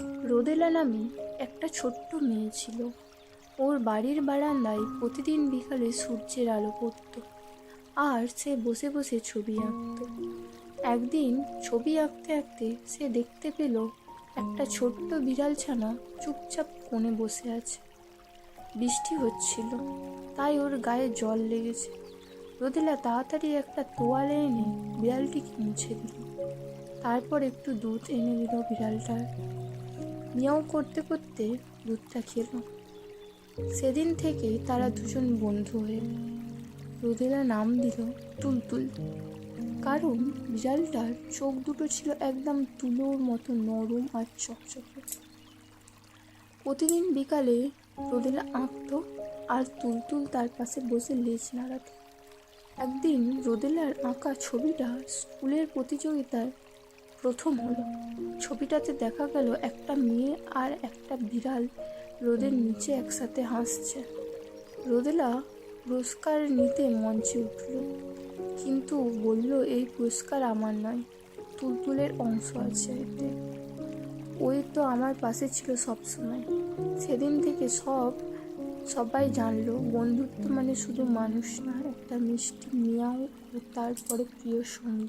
রোদেলা নামে একটা ছোট্ট মেয়ে ছিল। ওর বাড়ির বারান্দায় প্রতিদিন বিকালে সূর্যের আলো পড়তো। আর সে বসে বসে ছবি আঁকত। একদিন ছবি আঁকতে আঁকতে সে দেখতে পেল একটা ছোট্ট বিড়াল ছানা চুপচাপ কোণে বসে আছে। বৃষ্টি হচ্ছিল, তাই ওর গায়ে জল লেগেছে। রোদেলা তাড়াতাড়ি একটা তোয়ালে এনে বিড়ালটিকে মুছে দিল। তারপর একটু দুধ এনে দিল বিড়ালটার। মিয়াও করতে করতে দুধটা খেল। সেদিন থেকে তারা দুজন বন্ধু হয়ে। রোদেলা নাম দিল তুলতুল। কারণ বিড়ালটার চোখ দুটো ছিল একদম তুলোর মতো নরম আর চকচকে। প্রতিদিন বিকালে রোদেলা আঁকতো আর তুলতুল তার পাশে বসে লেজ নাড়াতো। একদিন রোদেলার আঁকা ছবিটা স্কুলের প্রতিযোগিতায় প্রথম হলো। ছবিটাতে দেখা গেল একটা মেয়ে আর একটা বিড়াল রোদের নিচে একসাথে হাসছে। রোদেলা পুরস্কার নিতে মঞ্চে উঠল, কিন্তু বলল, এই পুরস্কার আমার নয়, তুলতুলের অংশ আছে এতে। ওই তো আমার পাশে ছিল সব সময় সেদিন থেকে সব, সবাই জানলো, বন্ধুত্ব মানে শুধু মানুষ না একটা মিষ্টি মিয়াও ও তারপরে প্রিয় সঙ্গী।